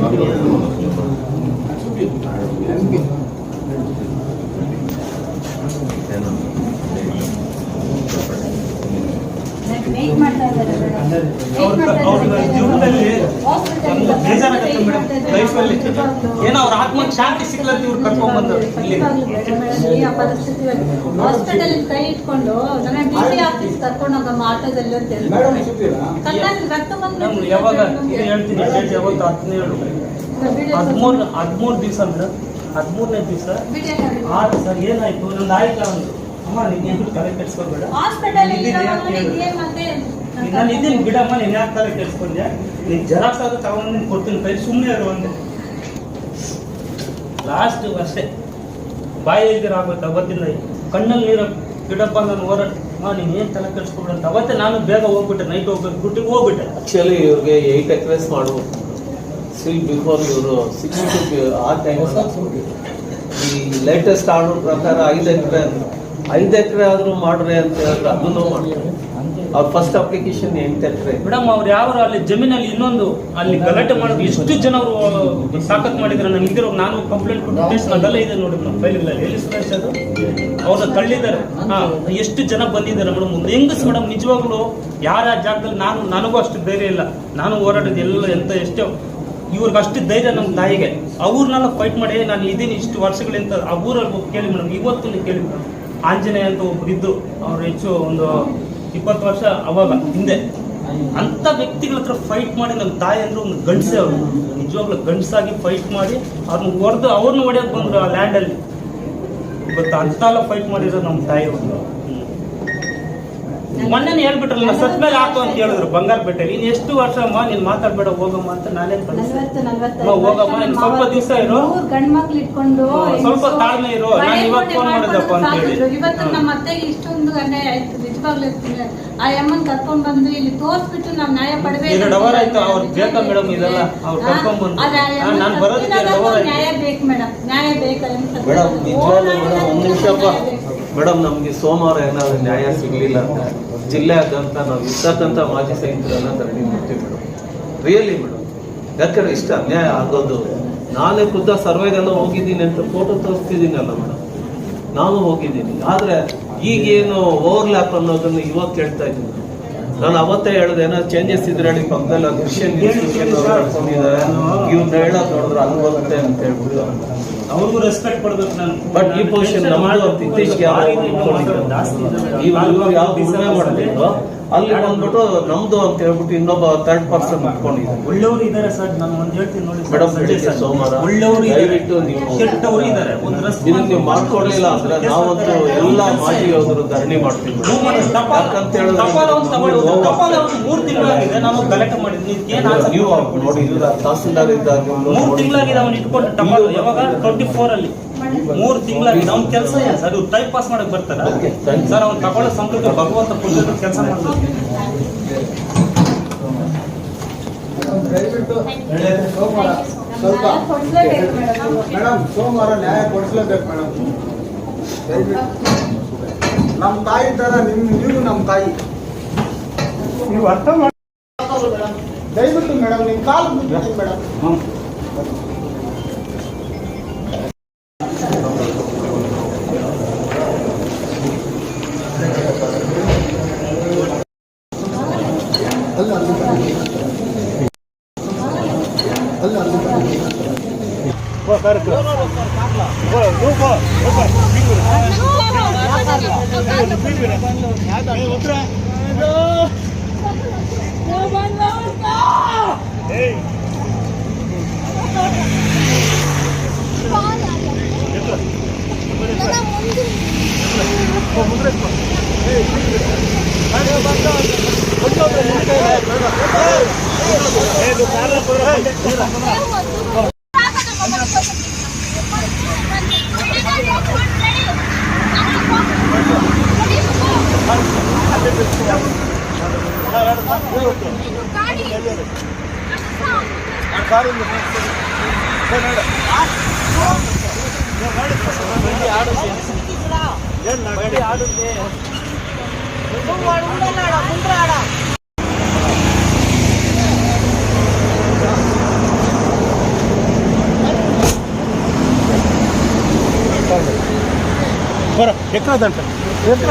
どうも。ಏನೋ ಅವ್ರ ಆತ್ಮಕ್ಕೆ ಶಾಂತಿ ಸಿಗ್ಲಂತ ಇವ್ರು ಹಾಸ್ಪಿಟಲ್ ಕೈ ಇಟ್ಕೊಂಡು ಕರ್ಕೊಂಡು ಅಂತ ಯಾವಾಗ ಹೇಳ್ತೀನಿ ಯಾವತ್ತು ಹದಿನೇಳು ಹದಿಮೂರು ಹದಿಮೂರು ದಿವಸ ಅಂದ್ರೆ ಹದಿಮೂರನೇ ದಿವಸ ಆರು ಸರ್ ಏನಾಯ್ತು ನಂದು ಆಯ್ತಾ ಅಮ್ಮ ನೀನು ತಲೆ ಕೆಡ್ಸ್ಕೊಳ್ಬೇಡ. ನಾನು ಇದ್ದೀನಿ ಗಿಡಮ್ಮ ನೀನು ಯಾಕೆ ತಲೆ ಕೆಡ್ಸ್ಕೊಂಡೆ ನೀನು ಜೆರಾಕ್ಸ್ ಆದ್ರೂ ತಗೊಂಡು ನೀನು ಕೊಡ್ತೀನಿ ಕೈ ಸುಮ್ಮನೆ ಇರು ಅಂದೆ ಲಾಸ್ಟ್ ಅಷ್ಟೇ. ಬಾಯಿ ಇಲ್ದಿರ ಆಗ್ಬೇಕು ಅವತ್ತಿಂದ ಕಣ್ಣಲ್ಲಿ ನೀರ ಗಿಡಪ್ಪ ನಾನು ಹೋರಾಟ. ನೀನು ಏನು ತಲೆ ಕೆಡ್ಸ್ಕೊಬೇಡ ಅಂತ. ಅವತ್ತೇ ನಾನು ಬೇಗ ಹೋಗ್ಬಿಟ್ಟೆ ನೈಟ್ ಹೋಗ್ಬೇಕು ಡ್ಯೂಟಿಗೆ ಹೋಗ್ಬಿಟ್ಟೆ. ಆಕ್ಚುಲಿ ಇವ್ರಿಗೆ ಏಯ್ಟ್ ಎಕ್ರೆಸ್ ಮಾಡು ಸಿ ಬಿಫೋರ್ ಇವರು ಸಿಕ್ಸ್ ಟು ಆ ಟೈಮ್ ಈ ಲೇಟೆಸ್ಟ್ ಆರ್ಡರ್ ಪ್ರಕಾರ ಐದು ಎಕರೆ ಐದು ಎಕರೆ ಆದರೂ ಮಾಡ್ರಿ ಅಂತ ಹೇಳಿದ್ರೆ ಅದನ್ನು ಮಾಡ್ತಾರೆ. ಅವ್ರ ಫಸ್ಟ್ ಅಪ್ಲಿಕೇಶನ್ ಎಕರೆ ಮೇಡಮ್, ಅವ್ರು ಯಾವ ಅಲ್ಲಿ ಜಮೀನಲ್ಲಿ ಇನ್ನೊಂದು ಅಲ್ಲಿ ಗಲಾಟೆ ಮಾಡೋದು ಎಷ್ಟು ಜನ ಅವರು ಸಾಕತ್ ಮಾಡಿದ್ರೆ. ನಾನು ಇದ್ದಿರೋ ನಾನು ಕಂಪ್ಲೇಂಟ್ ಕೊಟ್ಟು ಕೇಸ್ ಅದೆಲ್ಲ ಇದೆ ನೋಡಿ ಮೇಡಮ್. ಫೈಲ್ಗಳಲ್ಲಿ ಎಲ್ಲಿ ಸುರೇಶ್ ಅದು? ಅವ್ರನ್ನ ತಳ್ಳಿದ್ದಾರೆ. ಹಾ, ಎಷ್ಟು ಜನ ಬಂದಿದ್ದಾರೆ ಮೇಡಮ್? ಮುಂದೆ ಹೆಂಗಸ್ ಮೇಡಮ್, ನಿಜವಾಗ್ಲೂ ಯಾರ ಜಾಗದಲ್ಲಿ ನಾನು, ನನಗೂ ಅಷ್ಟು ಧೈರ್ಯ ಇಲ್ಲ. ನಾನು ಹೋರಾಡೋದು ಎಲ್ಲ ಎಂತ ಎಷ್ಟೋ. ಇವ್ರಿಗೆ ಅಷ್ಟು ಧೈರ್ಯ ನಮ್ಮ ತಾಯಿಗೆ. ಅವ್ರನ್ನೆಲ್ಲ ಫೈಟ್ ಮಾಡಿ ನಾನು ಇದೀನಿ, ಇಷ್ಟು ವರ್ಷಗಳಿಂದ ಆ ಊರಲ್ಲಿ ಕೇಳಿ ಮೇಡಮ್. ಇವತ್ತು ಕೇಳಿ ಮೇಡಮ್. ಆಂಜನೇಯ ಅಂತ ಒಬ್ಬರು ಇದ್ದು ಅವ್ರು ಹೆಚ್ಚು ಒಂದು ಇಪ್ಪತ್ತು ವರ್ಷ ಅವಾಗ ಹಿಂದೆ. ಅಂತ ವ್ಯಕ್ತಿಗಳ ಹತ್ರ ಫೈಟ್ ಮಾಡಿ ನಮ್ಮ ತಾಯಿ ಅಂದ್ರೆ ಒಂದು ಗಂಡಸೆ ಅವರು. ನಿಜವಾಗ್ಲೂ ಗಂಡಸಾಗಿ ಫೈಟ್ ಮಾಡಿ ಅವ್ರನ್ನ ಹೊಡೆದು ಅವ್ರನ್ನ ಹೊಡೆಯಕ್ ಬಂದ್ರು ಆ ಲ್ಯಾಂಡಲ್ಲಿ ಇವತ್ತು ಅಂತೆಲ್ಲ ಫೈಟ್ ಮಾಡಿರೋ ನಮ್ಮ ತಾಯಿ ಮೊನ್ನೆ ಹೇಳ್ಬಿಟ್ರಲ್ಲ ಸತ್ ಮೇಲೆ ಹಾಕು ಅಂತ ಹೇಳಿದ್ರು ಬಂಗಾರ ಬೆಟ್ಟಲ್ಲಿ ಇನ್ನು ಎಷ್ಟು ವರ್ಷ ಅಮ್ಮ ನೀನ್ ಮಾತಾಡ್ಬೇಡ ಹೋಗಮ್ಮ ಅಂತ ನಾನೇ ಹೋಗಮ್ಮ, ನೀನ್ ಸ್ವಲ್ಪ ದಿವಸ ಇರು. ಗಂಡ್ ಮಕ್ಳು ಇಟ್ಕೊಂಡು ಸ್ವಲ್ಪ ತಾಳ್ಮೆ ಇರು. ನಾನು ಇವಾಗ ಇವತ್ತು ಫೋನ್ ಮಾಡಿದಪ್ಪ ಅಂತ ಹೇಳಿ. ಇವತ್ತು ನಮ್ಮ ಅತ್ತೆಗೆ ಇಷ್ಟೊಂದು ಅನ್ಯಾಯ ಆಯ್ತು. ನಿಜವಾಗ್ಲೂ ಇರ್ತೀವಿ. ಆ ಅಮ್ಮನ್ ಕರ್ಕೊಂಡ್ ಬಂದು ಇಲ್ಲಿ ತೋರ್ಸ್ಬಿಟ್ಟು ನಾವ್ ನ್ಯಾಯ ಪಡಬೇಕು ಎರಡು ಅವರ್ ಆಯ್ತು ಅವ್ರು ಬೇಕಾ ಮೇಡಮ್ ಇದೆಲ್ಲ? ಅವ್ರು ಕರ್ಕೊಂಡ್ ಬಂದು. ನಾನು ಬರೋದಕ್ಕೆ ಎರಡು ಅವರ್ ಆಯ್ತು. ನ್ಯಾಯ ಬೇಕು ಮೇಡಮ್. ನ್ಯಾಯ ಬೇಕು ಮೇಡಮ್ ನಿಜವಾಗ್ಲೂ ಮೇಡಮ್ ಒಂದು ನಿಮಿಷಪ್ಪ ಮೇಡಮ್ ನಮಗೆ ಸೋಮವಾರ ಏನಾದ್ರು ನ್ಯಾಯ ಸಿಗಲಿಲ್ಲ ಅಂತ. ಜಿಲ್ಲೆಯಾದ್ಯಂತ ನಾವು ಇರ್ತಕ್ಕಂಥ ಮಾಜಿ ಸೈನಿಕರನ್ನ ಧರಣಿ ಮಾಡ್ತೀವಿ ಮೇಡಮ್. Really madam. ಯಾಕಂದ್ರೆ ಇಷ್ಟ ಅನ್ಯಾಯ ಆಗೋದು. ನಾನೇ ಖುದ್ದ ಸರ್ವೆಗೆಲ್ಲ ಹೋಗಿದ್ದೀನಿ ಅಂತ ಫೋಟೋ ತೋರಿಸ್ತಿದ್ದೀನಲ್ಲ ಮೇಡಮ್. ನಾನು ಹೋಗಿದ್ದೀನಿ. ಆದ್ರೆ ಈಗೇನು ಓವರ್ಲ್ಯಾಪ್ ಅನ್ನೋದನ್ನು ಇವತ್ತು ಹೇಳ್ತಾ ಇದ್ದೀನಿ. ನಾನು ಅವತ್ತೇ ಹೇಳಿದೆ ಏನೋ ಚೇಂಜಸ್ ಇದ್ರೆ ಹೇಳಿ ಪಕ್ಕದಲ್ಲಿ ಕ್ರಿಶ್ಚಿಯನ್ ಇನ್ಸ್ಟಿಟ್ಯೂಷನ್ ನಡ್ಕೊಂಡಿದ್ದಾರೆ ಇವ್ನ ಹೇಳೋದು ನೋಡಿದ್ರೆ ಬರುತ್ತೆ ಅಂತ ಹೇಳ್ಬಿಟ್ಟು. ಅವ್ರಿಗೂ ರೆಸ್ಪೆಕ್ಟ್ ಕೊಡ್ಬೇಕು ನಾನು. ಬಟ್ ಈ ಪೊಸಿಷನ್ ಇತ್ತೀಚೆಗೆ ಯಾವ ಜಾಸ್ತಿ ಮೇಡಮ್. ಇವ್ರು ಇವ್ರು ಯಾವ ಮಾಡ್ತಿದ್ರು ಅಲ್ಲಿ ಬಂದ್ಬಿಟ್ಟು ನಮ್ದು ಅಂತ ಹೇಳ್ಬಿಟ್ಟು ಇನ್ನೊಬ್ಬ ಥರ್ಡ್ ಪರ್ಸನ್ ಇಟ್ಕೊಂಡಿದ್ದಾರೆ ಒಳ್ಳೆಯವರು ಇದ್ದಾರೆ ಸರ್ ನಾನು ಒಂದ್ ಹೇಳ್ತೀನಿ ನೋಡಿ ಮೇಡಮ್, ಸಂಜಯ್ ಬೆಳಿಗ್ಗೆ ಸರ್. ಸೋಮವಾರ ಒಳ್ಳೆಯವರು ಇದ್ದಾರೆ. ದಯವಿಟ್ಟು ನೀವು- ಕೆಟ್ಟವರು ಇದ್ದಾರೆ. ಒಂದು ನೀವು ಮಾಡ್ಕೊಡ್ಲಿಲ್ಲ ಅಂದ್ರೆ ನಾವಂತೂ ಎಲ್ಲ ಮಾಜಿ ಯೋಧರು ಧರಣಿ ಮಾಡ್ತೀವಿ. ಯಾಕಂತ ಹೇಳಿದ್ರೆ ಮೂರು ತಿಂಗಳಾಗಿದೆ ನಾನು ನೀವು ನೋಡಿ ತಹಸೀಲ್ದಾರ್ ಇದ್ದಾಗ ಮೂರು ತಿಂಗಳಾಗಿದೆ ಅವನು ಇಟ್ಕೊಂಡು ಟಪಾಲ್ ಯಾವಾಗ? ಟ್ವೆಂಟಿ ಫೋರ್ ಅಲ್ಲಿ. ಮೂರು ತಿಂಗಳ ಅವ್ನ ಕೆಲಸ ಏನು ಸರ್? ಇವ್ರು ಟೈಮ್ ಪಾಸ್ ಮಾಡಕ್ ಬರ್ತಾರ. ಸರ್ ಅವ್ನು ತಗೊಳ್ಳೋ ಸಂಬಳಕ್ಕೆ ಭಗವಂತ ಪುಸ್ತಕ ಕೆಲಸ ಮಾಡ್ತಾರೆ ದಯವಿಟ್ಟು ಸೋಮವಾರ. ಸ್ವಲ್ಪ ಕೊಡ್ಲೇಬೇಕು ಮೇಡಮ್. ಮೇಡಮ್ ಸೋಮವಾರ ನ್ಯಾಯ ಕೊಡಿಸ್ಲೇಬೇಕು ಮೇಡಮ್. ದಯವಿಟ್ಟು. ನಮ್ಮ ತಾಯಿ ತರ ನಿಮ್ ನೀವು ನಮ್ಮ ತಾಯಿ. ನೀವು ಅರ್ಥ ಮಾಡಿ ದಯವಿಟ್ಟು ಮೇಡಮ್ ನಿಮ್ಮ ಕಾಲು Hey! ಬಿಡ್ತೀನಿ ಮೇಡಮ್ ಅಲ್ಲ ಅಲ್ಲಿ ಅಲ್ಲ ಅಲ್ಲಿ ಬರ ఎక్కడ? దంట ఎక్కడ?